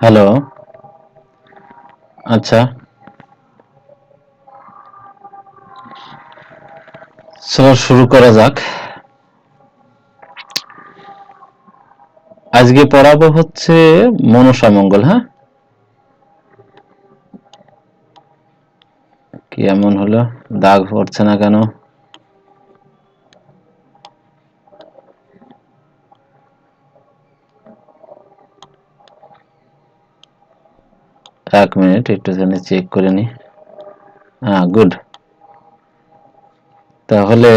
Hello. আচ্ছা। চলো শুরু করা যাক। আজকে পড়াবো হচ্ছে মনসা মঙ্গল হ্যাঁ? কি এমন হলো? দাগ পড়ছে না কেন? এক মিনিট একটুখানি চেক করে নি। হ্যাঁ গুড তাহলে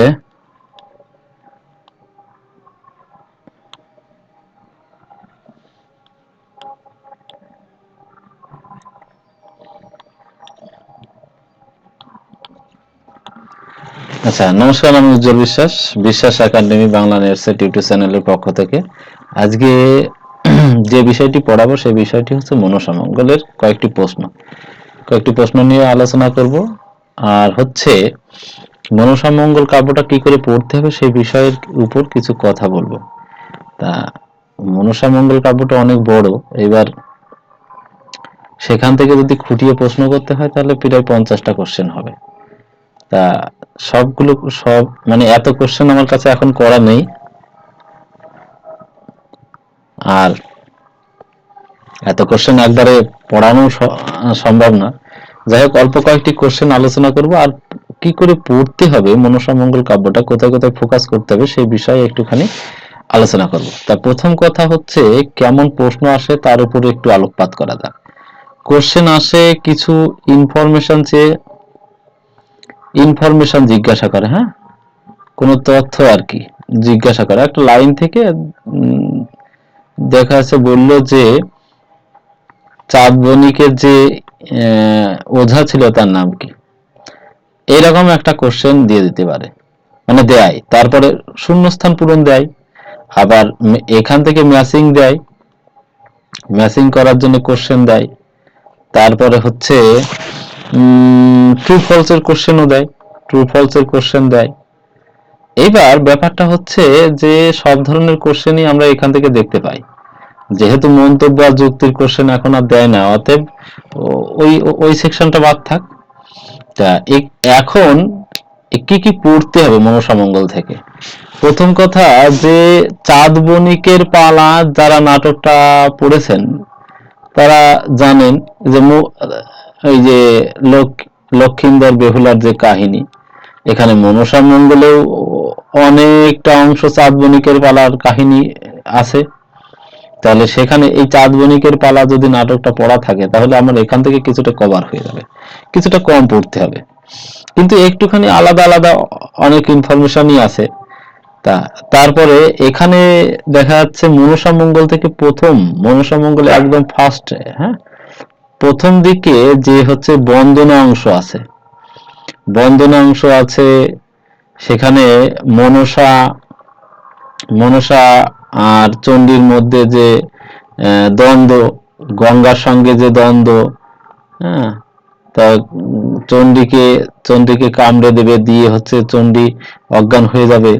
আচ্ছা নমস্কার, আমি উজ্জ্বল বিশ্বাস। বিশ্বাস একাডেমি বাংলা নেটসেট ইউটিউব চ্যানেলের পক্ষ থেকে। আজকে যে বিষয়টি পড়াবো সেই বিষয়টি হচ্ছে মনসা মঙ্গলের কয়েকটি প্রশ্ন। কয়েকটি প্রশ্ন নিয়ে আলোচনা করব। আর হচ্ছে, মনসা মঙ্গল কাব্যটা কি করে পড়তে হবে সেই বিষয়ের উপর কিছু কথা বলব। তা, মনসা মঙ্গল কাব্যটা অনেক বড়। এবার সেখান থেকে যদি খুঁটিয়ে প্রশ্ন করতে হয়, তাহলে প্রায় পঞ্চাশটা কোশ্চেন হবে। তা, সবগুলো, সব মানে এত কোশ্চেন আমার কাছে এখন করা নেই। আর এত কোশ্চেন একবারে পড়ানো সম্ভব না। যাই হোক, অল্প কয়েকটি কোশ্চেন আলোচনা করব। আর কি করে পড়তে হবে, মনসা মঙ্গল কাব্যটা, কোথায় কোথায় ফোকাস করতে হবে, সেই বিষয়ে একটুখানি আলোচনা করব। তা প্রথম কথা হচ্ছে, কেমন প্রশ্ন আসে তার উপরে একটু আলোকপাত করা যাক। কোশ্চেন আসে কিছু ইনফরমেশন চেয়ে ইনফরমেশন জিজ্ঞাসা করে হ্যাঁ? কোনো তথ্য আর কি, জিজ্ঞাসা করে। একটা লাইন থেকে দেখা যাচ্ছে বলল যে চাঁদ বণিকের যে ওঝা ছিল তার নাম কি? এরকম একটা কোশ্চেন দিয়ে দিতে পারে। মানে দেয়, তারপরে শূন্যস্থান পূরণ দেয়, আবার এখান থেকে ম্যাচিং দেয় ম্যাচিং করার জন্য কোশ্চেন দেয়, তারপরে হচ্ছে ট্রু ফলসের কোশ্চেনও দেয় ট্রু ফলসের কোশ্চেন দেয়। এইবার ব্যাপারটা হচ্ছে যে সব ধরনের কোশ্চেনই আমরা এখান থেকে দেখতে পাই। যেহেতু মন্তব্য আর যুক্তির কোশ্চেন এখন আর দেয় না, অতএব ওই ওই সেকশনটা বাদ থাক। তা এখন কি কি পড়তে হবে মনসামঙ্গল থেকে? প্রথম কথা যে চাঁদ বণিকের পালা যারা নাটকটা পড়েছেন, তারা জানেন যে ওই যে লোক, লক্ষিন্দর বেহুলার যে কাহিনী এখানে মনসা মঙ্গলেও অনেকটা অংশ চাঁদ বণিকের পালার কাহিনী আছে। তাহলে সেখানে এই চাঁদ বণিকের পালা যদি নাটকটা পড়া থাকে, তাহলে আমার এখান থেকে কিছুটা কভার হয়ে যাবে, কিছুটা কম পড়তে হবে। কিন্তু একটুখানি আলাদা আলাদা অনেক ইনফরমেশনই আছে। তা, তারপরে এখানে দেখা যাচ্ছে মনসা মঙ্গল থেকে প্রথম, মনসা মঙ্গল একদম ফার্স্ট হ্যাঁ? প্রথম দিকে যে হচ্ছে বন্দনা অংশ আছে। বন্দনা অংশ আছে। সেখানে মনসা মনসা আর চণ্ডীর মধ্যে যে দ্বন্দ্ব, গঙ্গার সঙ্গে যে দ্বন্দ্ব হ্যাঁ? তা চণ্ডীকে চণ্ডীকে কামড়ে দেবে, দিয়ে হচ্ছে চণ্ডী অজ্ঞান হয়ে যাবে।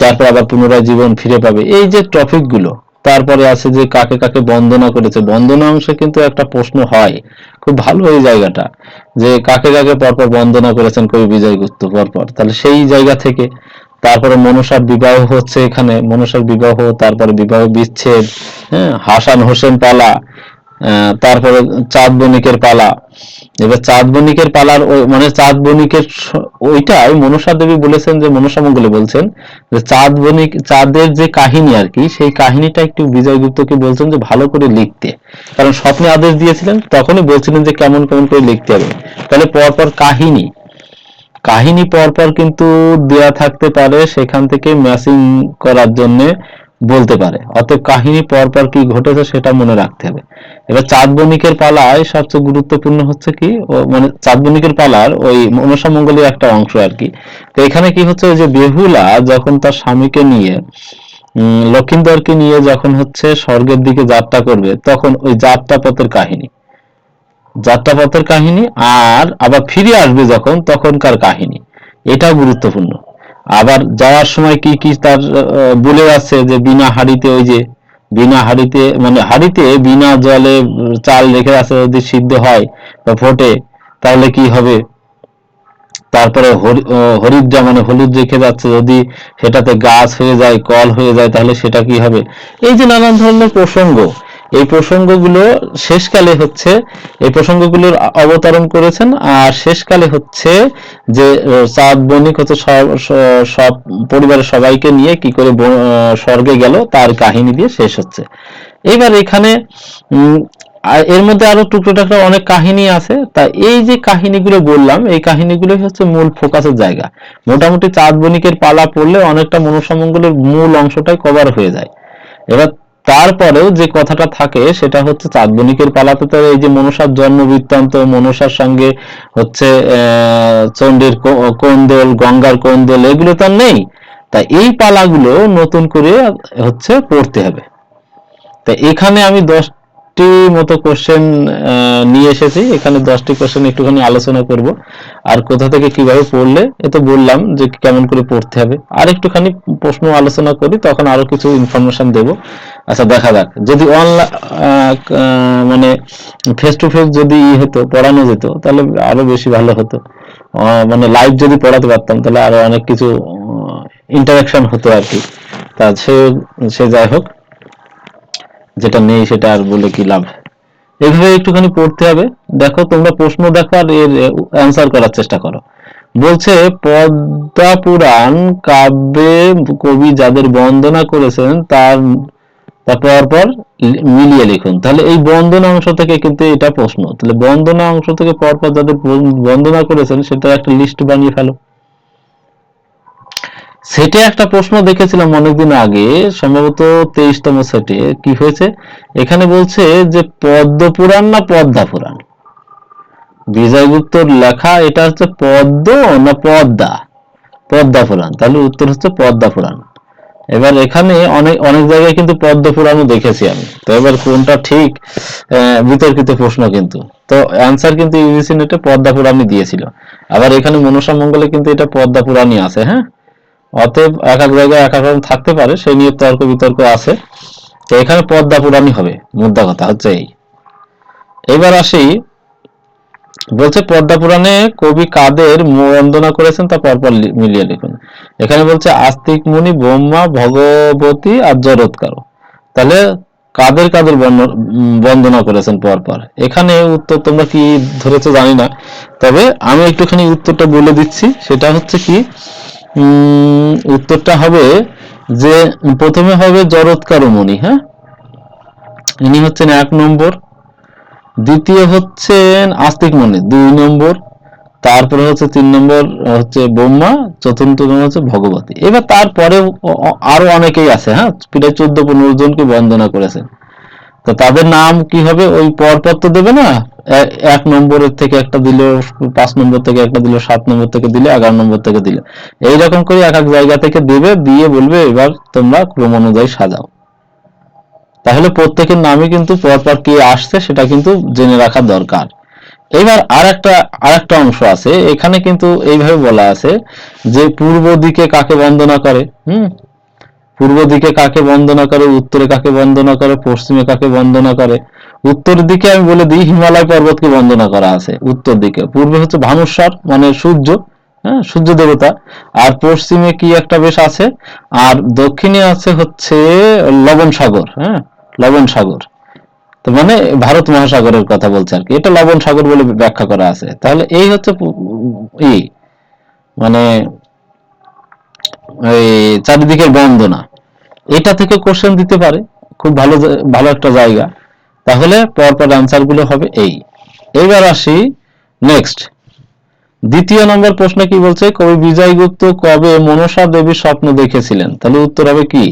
তারপর আবার পুনরায় জীবন ফিরে পাবে। এই যে টপিকগুলো তারপরে আছে যে কাকে কাকে বন্দনা করেছে। বন্দনা অংশে কিন্তু একটা প্রশ্ন হয়। খুব ভালো এই জায়গাটা, যে কাকে কাকে পরপর বন্দনা করেছেন কবি বিজয় গুপ্ত পরপর। তাহলে সেই জায়গা থেকে তারপরে মনসার বিবাহ হচ্ছে এখানে। মনসার বিবাহ, তারপরে বিবাহ বিচ্ছেদ হ্যাঁ হাসান হোসেন পালা তারপরে চাঁদ বণিকের পালা। এবার চাঁদ বণিকের পালার মানে চাঁদ বণিকের ওইটাই মনসা দেবী বলেছেন যে, মনসা মঙ্গলে বলছেন যে, চাঁদ বণিক, চাঁদের যে কাহিনী আর কি, সেই কাহিনীটা একটু বিজয়গুপ্তকে বলছেন যে, ভালো করে লিখতে। কারণ স্বপ্নে আদেশ দিয়েছিলেন, তখনই বলছিলেন যে, কেমন কেমন করে লিখতে হবে। তাহলে পরপর কাহিনী। কাহিনী পরপর কিন্তু দেয়া থাকতে পারে সেখান থেকে ম্যাচিং করার জন্য বলতে পারে। অতএব কাহিনী পরপর কি ঘটেছে সেটা মনে রাখতে হবে। এবার চাঁদ বণিকের পালায় সবচেয়ে গুরুত্বপূর্ণ হচ্ছে কি মানে চাঁদ বণিকের পালার ওই মনসা মঙ্গলের একটা অংশ আর কি। তো এখানে কি হচ্ছে যে বেহুলা যখন তার স্বামীকে নিয়ে লক্ষিন্দরকে নিয়ে যখন হচ্ছে স্বর্গের দিকে যাত্রা করবে, তখন ওই যাত্রাপথের কাহিনী। যাত্রাপথের কাহিনী আর আবার ফিরে আসবে যখন, তখনকার কাহিনী। এটাও গুরুত্বপূর্ণ। আবার যাওয়ার সময় কি কি তার বলে আছে যে বিনা হাড়িতে ওই যে, বিনা হাড়িতে মানে হাড়িতে বিনা জলে চাল রেখে আছে যদি সিদ্ধ হয় বা ফোটে, তাহলে কি হবে? তারপরে হরিদ্রা মানে হলুদ রেখে যাচ্ছে, যদি সেটাতে গাছ হয়ে যায়, কল হয়ে যায়, তাহলে সেটা কি হবে? এই যে নানান ধরনের প্রসঙ্গ। এই প্রসঙ্গগুলো শেষকালে হচ্ছে, এই প্রসঙ্গগুলোর অবতারণ করেছেন, আর শেষকালে হচ্ছে যে চাঁদ, বণিক হচ্ছে সব পরিবারের সবাইকে নিয়ে কি করে স্বর্গে গেল, তার কাহিনী দিয়ে শেষ হচ্ছে। এবার এখানে এর মধ্যে আরও টুকরো টাকরো অনেক কাহিনী আছে। তা এই যে কাহিনীগুলো বললাম, এই কাহিনীগুলো হচ্ছে মূল ফোকাসের জায়গা। মোটামুটি চাঁদ, বণিকের পালা পড়লে অনেকটা মনসামঙ্গলের মূল অংশটাই কভার হয়ে যায়। এবার তারপরেও যে কথাটা থাকে সেটা হচ্ছে চাঁদ বণিকের পালাতে তো এই যে মনসার জন্ম বৃত্তান্ত মনসার সঙ্গে হচ্ছে চণ্ডীর কোন্দল, গঙ্গার কোন্দল, এগুলো তো নেই। তা এই পালাগুলো নতুন করে হচ্ছে পড়তে হবে। তা এখানে আমি দশটি মতো কোশ্চেন নিয়ে এসেছি। এখানে দশটি কোশ্চেন একটুখানি আলোচনা করব। আর কোথা থেকে কীভাবে পড়লে, এ তো বললাম যে কেমন করে পড়তে হবে। আর একটুখানি প্রশ্ন আলোচনা করি, তখন আরও কিছু ইনফরমেশন দেব। আচ্ছা দেখা যাক। যদি অনলাইন মানে ফেস টু ফেস যদি ই হতো, পড়ানো যেত, তাহলে আরও বেশি ভালো হতো। মানে লাইভ যদি পড়াতে পারতাম, তাহলে আরও অনেক কিছু ইন্টারাকশন হতো আর কি। তা সে যাই হোক। যেটা নেই সেটা আর বলে কি লাভ? এইভাবে একটুখানি পড়তে হবে। দেখো, তোমরা প্রশ্ন দেখো আর এর অ্যান্সার করার চেষ্টা করো। বলছে, পদ্মা পুরাণ কাব্যে কবি যাদের বন্দনা করেছেন, তার তারপর পর মিলিয়ে লিখুন। তাহলে এই বন্দনা অংশ থেকে কিন্তু এটা প্রশ্ন। তাহলে বন্দনা অংশ থেকে পরপর যাদের বন্দনা করেছেন সেটা একটা লিস্ট বানিয়ে ফেলো। সেটে একটা প্রশ্ন দেখেছিলাম অনেকদিন আগে, সম্ভবত তেইশতম সেটে, কি হয়েছে? এখানে বলছে যে পদ্ম পুরাণ না পদ্মা পুরাণ? বিজয়গুপ্তর লেখা এটা হচ্ছে পদ্ম না পদ্মা? পদ্মা পুরাণ। তাহলে উত্তর হচ্ছে পদ্মা পুরাণ। এবার এখানে অনেক অনেক জায়গায় কিন্তু পদ্ম পুরাণও দেখেছি আমি। তো এবার কোনটা ঠিক বিতর্কিত প্রশ্ন কিন্তু। তো অ্যান্সার কিন্তু ইউজিসি নেটে পদ্মা পুরাণই দিয়েছিল। আবার এখানে মনসা মঙ্গলে কিন্তু এটা পদ্মা পুরাণই আছে হ্যাঁ? অতএব এক এক জায়গায় এক এক রকম থাকতে পারে, সেই নিয়ে তর্ক বিতর্ক আছে। তো এখানে পদ্মা পুরাণই হবে, মুদ্রা কথা হচ্ছে এই। এবার আসি, বলছে পদ্মা পুরাণে কবি কাদের বন্দনা করেছেন তা পরপর মিলিয়ে লিখুন। এখানে বলছে, আস্তিক মুনি, ব্রহ্মা, ভগবতী আর জরৎকার তাহলে কাদের কাদের বন্দনা করেছেন পরপর? এখানে উত্তর তোমরা কি ধরেছো জানি না। তবে আমি একটুখানি উত্তরটা বলে দিচ্ছি, সেটা হচ্ছে কি উত্তরটা হবে যে প্রথমে হবে জরৎকার মুনি হ্যাঁ? ইনি হচ্ছেন এক নম্বর। দ্বিতীয় হচ্ছেন আস্তিক মনি দুই নম্বর। তারপরে হচ্ছে তিন নম্বর হচ্ছে ব্রহ্মা, চতুর্থ নম্বর হচ্ছে ভগবতী। এবার তারপরে আরও অনেকেই আছে হ্যাঁ? প্রায় চোদ্দ পনেরো জনকে বন্দনা করেছেন। তো তাদের নাম কি হবে? ওই পরপর তো দেবে না। এক নম্বরের থেকে একটা দিল, পাঁচ নম্বর থেকে একটা দিল, সাত নম্বর থেকে দিলে, এগারো নম্বর থেকে দিলে। এইরকম করে এক এক জায়গা থেকে দেবে, দিয়ে বলবে, এবার তোমরা ক্রম অনুযায়ী সাজাও। তাহলে প্রত্যেকের নামে কিন্তু পরপর কে আসছে, সেটা কিন্তু জেনে রাখা দরকার। এবার আর একটা আর একটা অংশ আছে, এখানে কিন্তু এইভাবে বলা আছে যে পূর্ব দিকে কাকে বন্দনা করে, হুম? পূর্ব দিকে কাকে বন্দনা করে, উত্তরে কাকে বন্দনা করে, পশ্চিমে কাকে বন্দনা করে? উত্তর দিকে আমি বলে দিই, হিমালয় পর্বতকে বন্দনা করা আছে উত্তর দিকে। পূর্বে হচ্ছে ভানুস্বর মানে সূর্য হ্যাঁ সূর্য দেবতা। আর পশ্চিমে কি একটা বেশ আছে? আর দক্ষিণে আছে হচ্ছে লবণ সাগর হ্যাঁ লবণ সাগর। তো মানে ভারত মহাসাগরের কথা বলছে আর কি। এটা লবণ সাগর বলে ব্যাখ্যা করা আছে। তাহলে এই হচ্ছে ই মানে এই চারিদিকের বন্দনা। এটা থেকে কোশ্চেন দিতে পারে। খুব ভালো ভালো একটা জায়গা। তাহলে পরপর আনসারগুলো হবে এই। এইবার আসি নেক্সট দ্বিতীয় নম্বর প্রশ্ন কি বলছে? কবি বিজয়গুপ্ত কবে মনসা দেবীর স্বপ্ন দেখেছিলেন? তাহলে উত্তর হবে কি?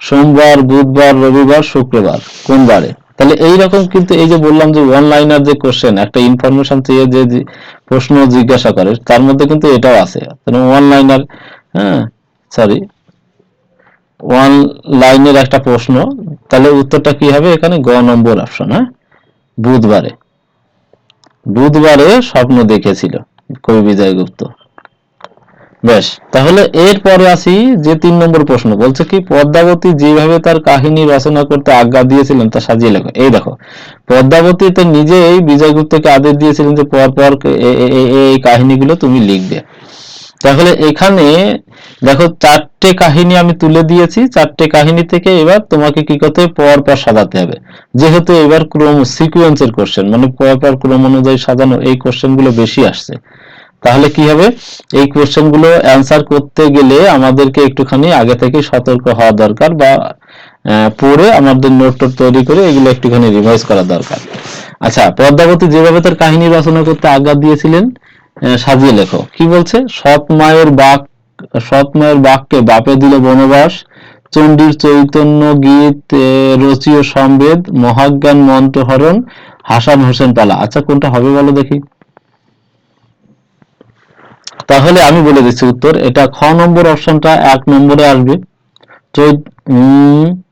সোমবার, বুধবার, রবিবার, শুক্রবার। কোন বারে তাহলে এই রকম কিন্তু এই যে বললাম যে অনলাইনার যে কোশ্চেন একটা ইনফরমেশন চেয়ে যে প্রশ্ন জিজ্ঞাসা করে, তার মধ্যে কিন্তু এটাও আছে। অনলাইনার হ্যাঁ সরি ওয়ান লাইনের একটা প্রশ্ন, তাহলে উত্তরটা কি হবে? এখানে গ নম্বর অপশন হ্যাঁ? বুধবারে। বুধবারে স্বপ্ন দেখেছিল কবি বিজয়গুপ্ত বেশ, তাহলে এরপরে আসি যে তিন নম্বর প্রশ্ন। বলছে কি, পদ্মাবতী যেভাবে তার কাহিনী রচনা করতে আজ্ঞা দিয়েছিলেন, তা সাজিয়ে লেখো। এই দেখো, পদ্মাবতী তো নিজেই বিজয়গুপ্তকে আদেশ দিয়েছিলেন যে পর পর এই কাহিনীগুলো তুমি লিখবে। তাহলে এখানে দেখো চারটে কাহিনী আমি তুলে দিয়েছি, চারটে কাহিনী থেকে এবার তোমাকে কি করতে হবে? পর পর সাজাতে হবে। যেহেতু এবার ক্রম সিকুয়েন্সের কোশ্চেন মানে পর পর ক্রম অনুযায়ী সাজানো এই কোশ্চেনগুলো বেশি আসছে। তাহলে কি হবে? এই কোশ্চেনগুলো অ্যান্সার করতে গেলে আমাদেরকে একটুখানি আগে থেকে সতর্ক হওয়া দরকার বা পড়ে আমাদের নোট তৈরি করে এগুলো একটুখানি রিভাইজ করা দরকার। আচ্ছা পদ্মাবতী যেভাবে তার কাহিনী রচনা করতে আজ্ঞা দিয়েছিলেন সাজিয়ে লেখো। কি বলছে? সৎ মায়ের বাক সৎ মায়ের বাককে বাপে দিল বনবাস চণ্ডীর চৈতন্য গীত রচিও সম্বেদ মহাজ্ঞান মন্ত্রহরণ হাসান হোসেন পালা। আচ্ছা কোনটা হবে বলো দেখি। তাহলে আমি বলে দিচ্ছি উত্তর। এটা খ নম্বর অপশনটা এক নম্বরে আসবে। চৈ- উম,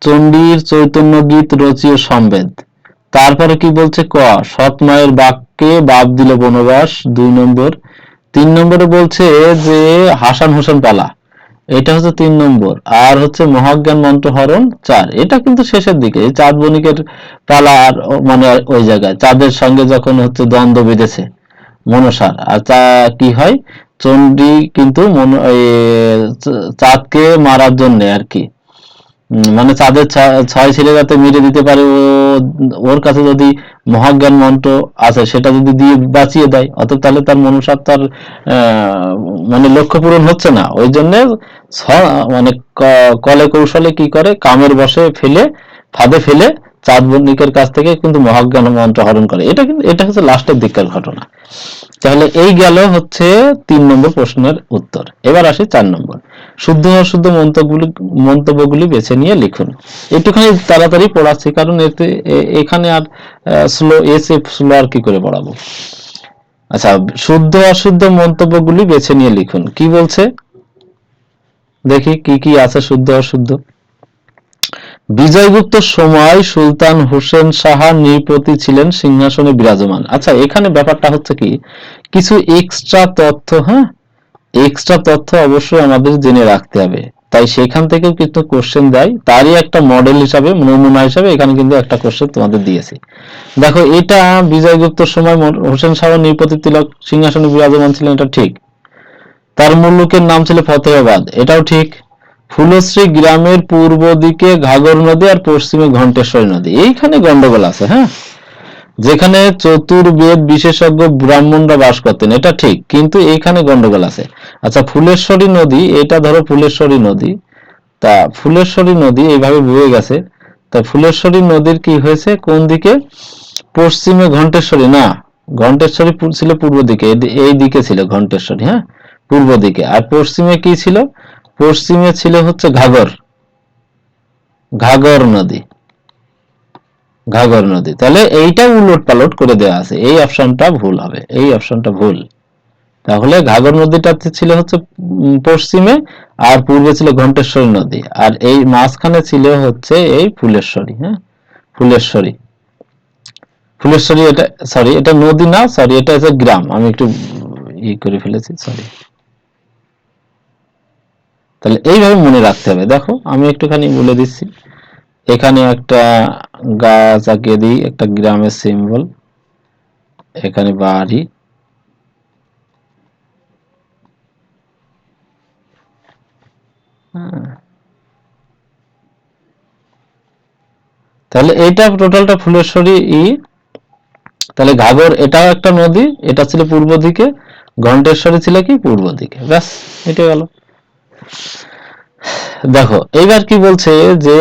চণ্ডীর চৈতন্য গীত রচিও সম্বেদ। তারপরে কি বলছে? ক, সৎ মায়ের বাক্যে বাপ দিল বনবাস, দুই নম্বর। তিন নম্বরে বলছে যে, হাসান হোসেন পালা। এটা হচ্ছে তিন নম্বর। আর হচ্ছে মহাজ্ঞান মন্ত্রহরণ চার। এটা কিন্তু শেষের দিকে। চাঁদ বণিকের পালা আর মানে ওই জায়গায়, চাঁদের সঙ্গে যখন হচ্ছে দ্বন্দ্ব বেঁধেছে মনসার। আর চা, কি হয়? চণ্ডী কিন্তু চাঁদকে মারার জন্য আর কি। মানে চাঁদের ছয় ছেলে যাতে মেরে দিতে পারে, ও, ওর কাছে যদি মহাজ্ঞান মন্ত্র আছে, সেটা যদি দিয়ে বাঁচিয়ে দেয় অত তাহলে তার মনুষ্য তার মানে লক্ষ্য পূরণ হচ্ছে না। ওই জন্য মানে কলে কৌশলে কি করে, কামের বসে ফেলে, ফাঁদে ফেলে চাঁদ বণিকের কাছ থেকে কিন্তু মহাজ্ঞান মন্ত্র হরণ করে। এটা কিন্তু, এটা হচ্ছে লাস্টের দিককার ঘটনা। তাহলে এই গেল হচ্ছে তিন নম্বর প্রশ্নের উত্তর। এবার আসি চার নম্বর। শুদ্ধ অশুদ্ধ মন্তব্যগুলি মন্তব্যগুলি বেছে নিয়ে লিখুন। একটুখানি তাড়াতাড়ি পড়াচ্ছি, কারণ এতে এখানে আর স্লো এসে স্লো আর কি করে পড়াবো? আচ্ছা শুদ্ধ অশুদ্ধ মন্তব্যগুলি বেছে নিয়ে লিখুন। কি বলছে? দেখি কি কি আছে শুদ্ধ অশুদ্ধ। বিজয়গুপ্তর সময় সুলতান হোসেন সাহা নৃপতি ছিলেন, সিংহাসনে বিরাজমান। আচ্ছা এখানে ব্যাপারটা হচ্ছে কি? কিছু এক্সট্রা তথ্য হ্যাঁ? এক্সট্রা তথ্য অবশ্যই আমাদের জেনে রাখতে হবে। তাই সেখান থেকেও কিন্তু কোশ্চেন দেয়। তারই একটা মডেল হিসাবে, নমুনা হিসাবে এখানে কিন্তু একটা কোশ্চেন তোমাদের দিয়েছি। দেখো, এটা বিজয়গুপ্তর সময় হোসেন শাহ নৃপতি তিলক, সিংহাসনে বিরাজমান ছিলেন, এটা ঠিক। তার মুল্লুকের নাম ছিল ফতেহাবাদ। এটাও ঠিক। ফুলশ্রী গ্রামের পূর্ব দিকে ঘাগর নদী আর পশ্চিমে ঘণ্টেশ্বরী নদী। এইখানে গন্ডগোল আছে হ্যাঁ? যেখানে চতুর্বেদ বিশেষজ্ঞ ব্রাহ্মণরা বাস করতেন, এটা ঠিক, কিন্তু এইখানে গন্ডগোল আছে। আচ্ছা ফুলেশ্বরী নদী, এটা ধরো ফুলেশ্বরী নদী। তা ফুলেশ্বরী নদী এইভাবে বয়ে গেছে। তা ফুলেশ্বরী নদীর কি হয়েছে? কোন দিকে? পশ্চিমে ঘণ্টেশ্বরী, না, ঘণ্টেশ্বরী ছিল পূর্ব দিকে, এই দিকে ছিল ঘণ্টেশ্বরী হ্যাঁ? পূর্ব দিকে। আর পশ্চিমে কি ছিল? পশ্চিমে ছিল হচ্ছে ঘাগর। ঘাগর নদী। ঘাগর নদী। তাহলে এইটা উলট পালট করে দেওয়া আছে। এই অপশনটা ভুল হবে। এই অপশনটা ভুল। তাহলে ঘাগর নদীটাতে ছিল হচ্ছে পশ্চিমে আর পূর্বে ছিল ঘণ্টেশ্বরী নদী। আর এই মাঝখানে ছিল হচ্ছে এই ফুলেশ্বরী হ্যাঁ? ফুলেশ্বরী। ফুলেশ্বরী এটা সরি এটা নদী না সরি এটা হচ্ছে গ্রাম। আমি একটু ই করে ফেলেছি সরি তাহলে এইভাবে মনে রাখতে হবে। দেখো, আমি একটুখানি বলে দিচ্ছি। এখানে একটা গাছ আঁকিয়ে দিই, একটা গ্রামের সিম্বল এখানে বাড়ি। হ্যাঁ। তাহলে এইটা টোটালটা ফুলেশ্বরী ই। তাহলে ঘাগর, এটাও একটা নদী, এটা ছিল পূর্ব দিকে। ঘণ্টেশ্বরী ছিল কি? পূর্ব দিকে। ব্যাস এটা গেল। দেখো, এইবার কি বলছে যে,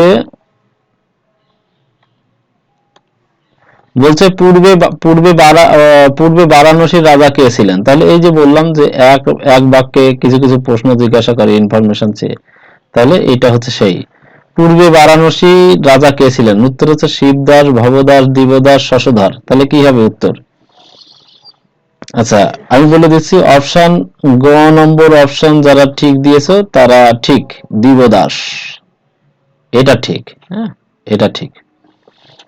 বলছে পূর্বে পূর্বে পূর্বে বারাণসীর রাজা কে ছিলেন? তাহলে এই যে বললাম যে এক এক বাক্যে কিছু কিছু প্রশ্ন জিজ্ঞাসা করে ইনফরমেশন চেয়ে, তাহলে এটা হচ্ছে সেই। পূর্বে বারাণসী রাজা কে ছিলেন? উত্তর হচ্ছে শিবদাস, ভবদাস, দিবদাস, শশধর। তাহলে কি হবে উত্তর? আচ্ছা আমি বলে দিচ্ছি অপশন গ নম্বর অপশন যারা ঠিক দিয়েছ, তারা ঠিক। দিবদাস। এটা ঠিক হ্যাঁ? এটা ঠিক।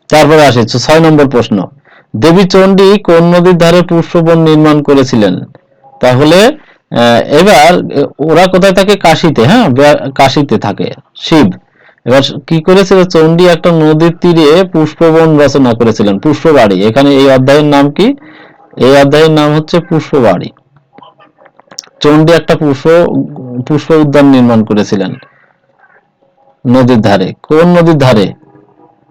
তারপরে আসে ছয় নম্বর প্রশ্ন। দেবী চণ্ডী কোন নদীর ধারে পুষ্পবন নির্মাণ করেছিলেন? তাহলে এবার, ওরা কোথায় থাকে? কাশিতে হ্যাঁ? কাশিতে থাকে, শিব। এবার কি করেছিল? চণ্ডী একটা নদীর তীরে পুষ্পবন রচনা করেছিলেন, পুষ্পবাড়ি। এখানে এই অধ্যায়ের নাম কি? এই অধ্যায়ের নাম হচ্ছে পুষ্পবাড়ি। চণ্ডী একটা পুষ্প পুষ্প উদ্যান নির্মাণ করেছিলেন। নদীর ধারে। কোন নদীর ধারে?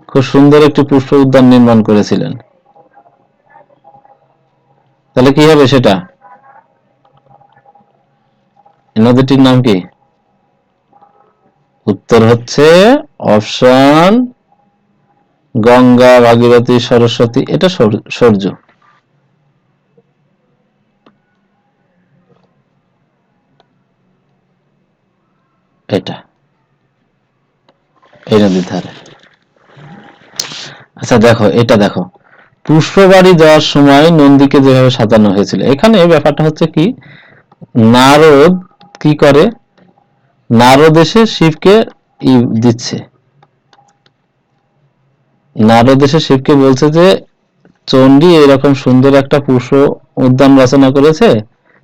খুব সুন্দর একটি পুষ্প উদ্যান নির্মাণ করেছিলেন। তাহলে কি হবে সেটা? নদীটির নাম কি? উত্তর হচ্ছে অপশন গঙ্গা, ভাগীরথী, সরস্বতী। এটা সর- সূর্য। এটা। এই নদীর ধারে। আচ্ছা দেখো, এটা দেখো। পুষ্পবাড়ি যাওয়ার সময় নন্দীকে যেভাবে সাজানো হয়েছিল। এখানে ব্যাপারটা হচ্ছে কি, নারদ কি করে? নারদ এসে শিবকে দিচ্ছে। নারদ এসে শিবকে বলছে যে, চণ্ডী, এরকম সুন্দর একটা পুষ্প উদ্যান রচনা করেছে,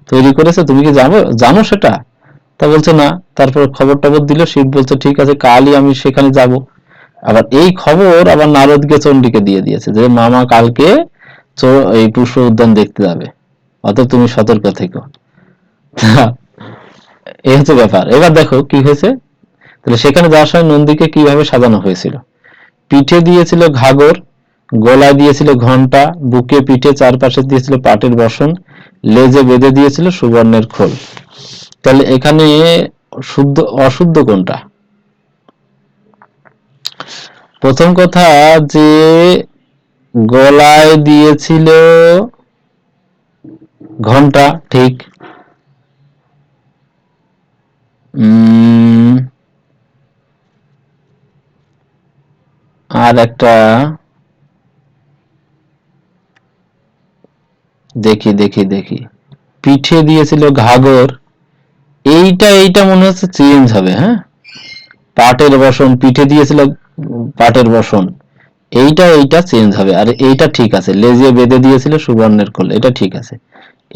তৈরি করেছে, তুমি কি জানো? জানো সেটা? তা বলছে, না। তারপর খবর টবর দিল শিব বলছে, ঠিক আছে, কালই আমি সেখানে যাব। আবার এই খবর আবার নারদকে চণ্ডীকে দিয়ে দিয়েছে, যে, মামা কালকে এই পুষ্প উদ্যান দেখতে যাবে। অত তুমি সতর্ক থেকো। এই হচ্ছে ব্যাপার। এবার দেখো কি হয়েছে। তাহলে সেখানে যাওয়ার সময় নন্দীকে কীভাবে সাজানো হয়েছিল? পিঠে দিয়েছিল ঘাগর, গলায় দিয়েছিল ঘণ্টা, বুকে পিঠে চারপাশে দিয়েছিল পাটের বসন, লেজে বেঁধে দিয়েছিল সুবর্ণের খোল। তাহলে এখানে শুদ্ধ, অশুদ্ধ কোনটা? প্রথম কথা যে গলায় দিয়েছিল ঘণ্টা, ঠিক। আর একটা দেখি দেখি দেখি। পিঠে দিয়েছিল ঘাগর। এইটা এইটা মনে হচ্ছে চেঞ্জ হবে হ্যাঁ? পাটের বসন, পিঠে দিয়েছিল পাটের বসন। এইটা এইটা চেঞ্জ হবে, আর এইটা ঠিক আছে। লেজে বেঁধে দিয়েছিল সুবর্ণের কোল, এটা ঠিক আছে।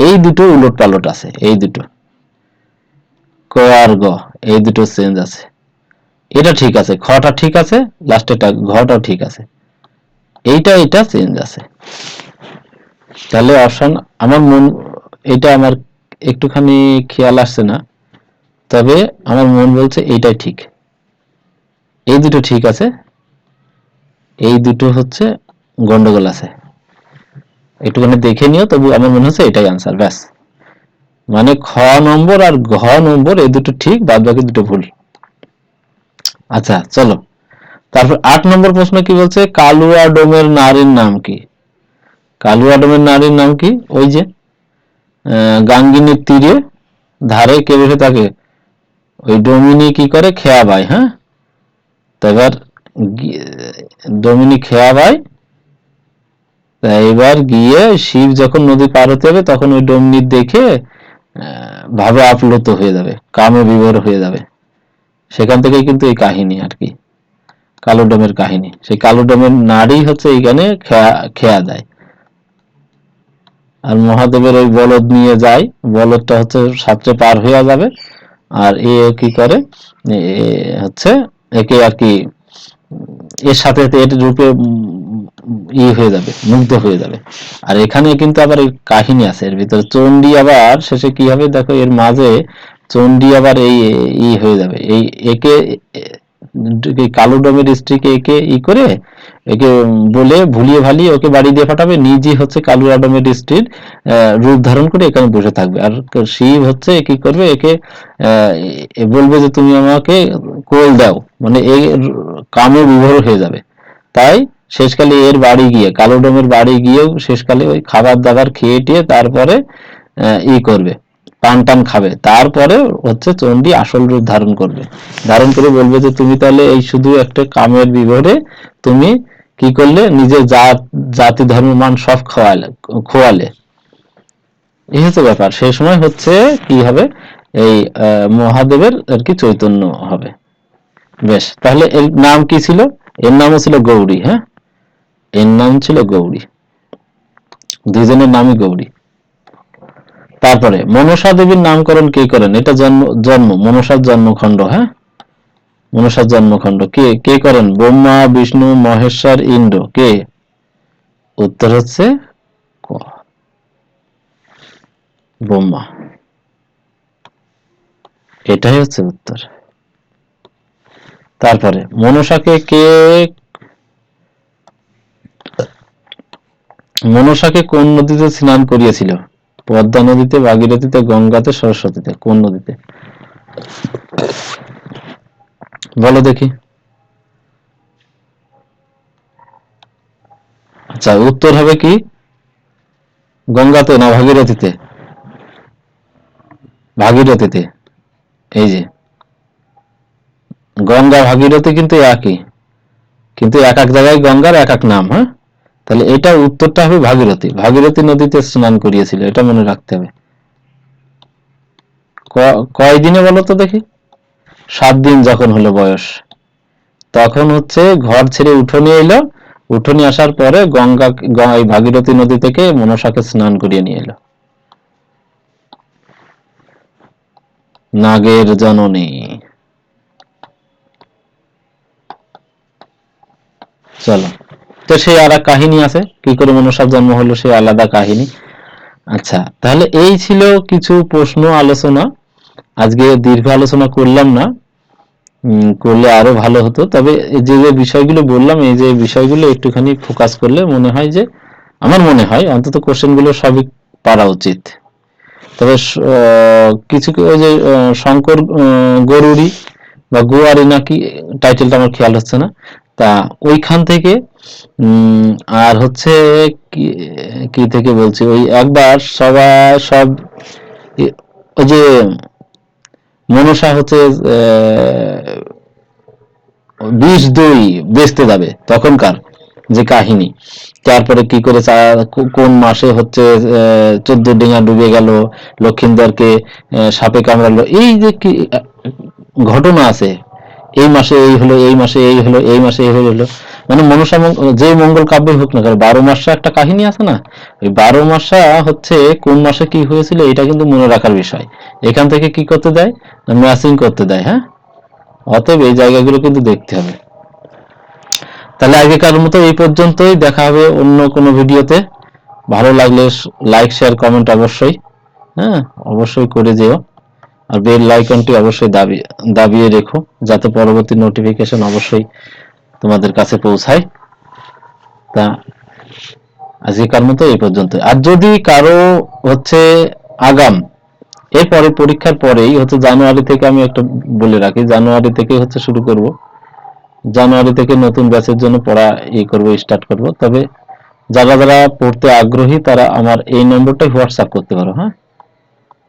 এই দুটো উলট পালট আছে, এই দুটো। ক আর গ, এই দুটো চেঞ্জ আছে। এটা ঠিক আছে খটা ঠিক আছে লাস্টেটা ঘটাও ঠিক আছে। এইটা এইটা চেঞ্জ আছে। তাহলে অপশন আমার মন, এটা আমার একটুখানি খেয়াল আসছে না। তবে আমার মন বলছে এইটাই ঠিক। এই দুটো ঠিক আছে, এই দুটো হচ্ছে গন্ডগোল আছে। একটুখানি দেখে নিও, তবু আমার মনে হচ্ছে এটাই আনসার ব্যাস। মানে খ নম্বর আর ঘ নম্বর, এই দুটো ঠিক বাদ বাকি দুটো ভুল। আচ্ছা চলো। তারপর আট নম্বর প্রশ্ন কি বলছে? কালুয়া ডোমের নারীর নাম কি? কালুয়া ডোমের নারীর নাম কি? ওই যে গাঙ্গিনীর তীরে, ধারে কে বসে থাকে? ওই ডোমিনি কি করে? খেয়া বাই হ্যাঁ? তো এবার ডোমিনি খেয়া বাই এবার গিয়ে শিব যখন নদী পার হতে হবে, তখন ওই ডোমিনি দেখে ভাবে আপ্লুত হয়ে যাবে, কামে বিভোর হয়ে যাবে। সেখান থেকেই কিন্তু এই কাহিনী আর কি, কালো ডোমের কাহিনী। সেই কালো ডোমের নারী হচ্ছে এইখানে খেয়া খেয়া যায়। আর মহাদেবের ওই বলদ নিয়ে যায়, বলদটা হচ্ছে সাতটে পার হয়ে যাবে। আর এ কি করে? হচ্ছে একে আর কি এর সাথে এর রূপে ই হয়ে যাবে, মুগ্ধ হয়ে যাবে। আর এখানে কিন্তু আবার কাহিনী আছে, এর ভিতরে চণ্ডী আবার শেষে কি হবে? দেখো এর মাঝে চণ্ডী আবার এই ই হয়ে যাবে। এই একে কালো ডোমের স্ত্রীকে একে ই করে, একে বলে ভুলিয়ে ভালিয়ে ওকে বাড়ি দিয়ে পাঠাবে নিজে হচ্ছে কালু আডমের স্ত্রীর রূপ ধারণ করে এখানে বসে থাকবে। আর শিব হচ্ছে কি করবে, একে বলবে যে তুমি আমাকে কোল দাও মানে এই কামে বিভোর হয়ে যাবে। তাই শেষকালে এর বাড়ি গিয়ে, কালো ডোমের বাড়ি গিয়েও শেষকালে ওই খাবার দাবার খেয়ে টিয়ে তারপরে ই করবে। পান টান খাবে। তারপরে হচ্ছে চণ্ডী আসল রূপ ধারণ করবে। ধারণ করে বলবে যে, তুমি তাহলে এই শুধু একটা কামের বিভোরে তুমি কি করলে? নিজের জাত, জাতি, ধর্ম, মান সব খোয়ালে খোয়ালে। এই হচ্ছে ব্যাপার। সেই সময় হচ্ছে কি হবে? এই মহাদেবের আর কি চৈতন্য হবে। বেশ, তাহলে এর নাম কি ছিল? এর নামও ছিল গৌরী হ্যাঁ? এর নাম ছিল গৌরী। দুজনের নামই গৌরী। তারপরে, মনসা দেবীর নামকরণ কে করেন? এটা জন্ম জন্ম, মনসার জন্মখণ্ড হ্যাঁ? মনসার জন্মখণ্ড। কে কে করেন? ব্রহ্মা, বিষ্ণু, মহেশ্বর, ইন্দ্র। কে? উত্তর হচ্ছে ব্রহ্মা। এটাই হচ্ছে উত্তর। তারপরে, মনসাকে কে, মনসাকে কোন নদীতে স্নান করিয়েছিল? পদ্মা নদীতে, ভাগীরথীতে, গঙ্গাতে, সরস্বতীতে, কোন নদীতে? বলো দেখি। আচ্ছা উত্তর হবে কি? গঙ্গাতে না ভাগীরথীতে? ভাগীরথীতে। এই যে। গঙ্গা, ভাগীরথী কিন্তু একই। কিন্তু এক এক জায়গায় গঙ্গার এক এক নাম হ্যাঁ? তাহলে এটা উত্তরটা হবে ভাগীরথী। ভাগীরথী নদীতে স্নান করিয়েছিল, এটা মনে রাখতে হবে। ক- কয় দিনে বলো তো দেখি? সাত দিন যখন হলো বয়স। তখন হচ্ছে ঘর ছেড়ে উঠোনে এলো, উঠোনে আসার পরে গঙ্গা এই ভাগীরথী নদী থেকে মনসাকে স্নান করিয়ে নিয়ে এলো। নাগের জননী। চলো। তো সেই আর কাহিনী আছে। কি করে মনসার জন্ম হলো সেই আলাদা কাহিনী। আচ্ছা তাহলে এই ছিল কিছু প্রশ্ন, আলোচনা। আজকে দীর্ঘ আলোচনা করলাম না। করলে আরও ভালো হতো। তবে যে যে বিষয়গুলো বললাম, এই যে বিষয়গুলো একটুখানি ফোকাস করলে মনে হয় যে, আমার মনে হয় অন্তত কোশ্চেনগুলো সবই পারা উচিত। তবে কিছু ওই যে শঙ্কর গরুরি বা গোয়ারি নাকি টাইটেলটা আমার খেয়াল হচ্ছে না। তা ওইখান থেকে আর হচ্ছে কি থেকে বলছি? ওই একবার সবাই সব ওই যে মনসা হচ্ছে বিষ দই বেচতে যাবে তখনকার যে কাহিনী। তারপরে কি করে কোন মাসে হচ্ছে চোদ্দ ডিঙা ডুবে গেল, লক্ষিন্দরকে সাপে কামড়ালো, এই যে কি ঘটনা আছে। এই মাসে এই হলো, এই মাসে এই হলো, এই মাসে এই হলো। মানে মনসা যে মঙ্গল কাব্যে হোক না কেন, বারো মাসে একটা কাহিনী আছে না? ওই বারো মাসা হচ্ছে কোন মাসে কি হয়েছিল এটা কিন্তু মনে রাখার বিষয়। এখান থেকে কি করতে দেয়? ম্যাচিং করতে দেয় হ্যাঁ? অতএব এই জায়গাগুলো কিন্তু দেখতে হবে। তাহলে আগেকার মতো এই পর্যন্তই। দেখা হবে অন্য কোনো ভিডিওতে। ভালো লাগলে লাইক শেয়ার কমেন্ট অবশ্যই হ্যাঁ? অবশ্যই করে যেও। আর বেল আইকনটি অবশ্যই দাবি দাবিয়ে রেখো, যাতে পরবর্তী নোটিফিকেশন অবশ্যই তোমাদের কাছে পৌঁছায়। তা আজকেকার মতো এই পর্যন্ত। আর যদি কারও হচ্ছে আগাম, এরপরে পরীক্ষার পরেই হচ্ছে জানুয়ারি থেকে আমি একটা বলে রাখি, জানুয়ারি থেকে হচ্ছে শুরু করব। জানুয়ারি থেকে নতুন ব্যাচের জন্য পড়া ই করব স্টার্ট করব। তবে যারা যারা পড়তে আগ্রহী, তারা আমার এই নম্বরটাই হোয়াটসঅ্যাপ করতে পারো হ্যাঁ?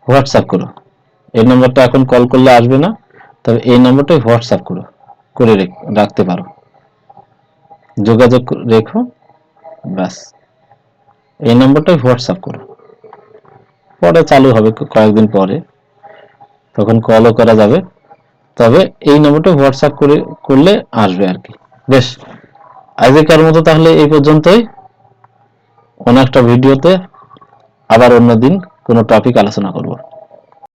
হোয়াটসঅ্যাপ করো। এই নম্বরটা এখন কল করলে আসবে না, তবে এই নম্বরটাই হোয়াটসঅ্যাপ করো, করে রেখ- রাখতে পারো। যোগাযোগ রেখো, ব্যাস। এই নম্বরটাই হোয়াটসঅ্যাপ করো। পরে চালু হবে কয়েকদিন পরে। তখন কলও করা যাবে। তবে এই নম্বরটা হোয়াটসঅ্যাপ করে, করলে আসবে আর কি। বেশ, আজকের মতো তাহলে এই পর্যন্তই। অন্য একটা ভিডিওতে আবার অন্য দিন কোনো টপিক আলোচনা করব।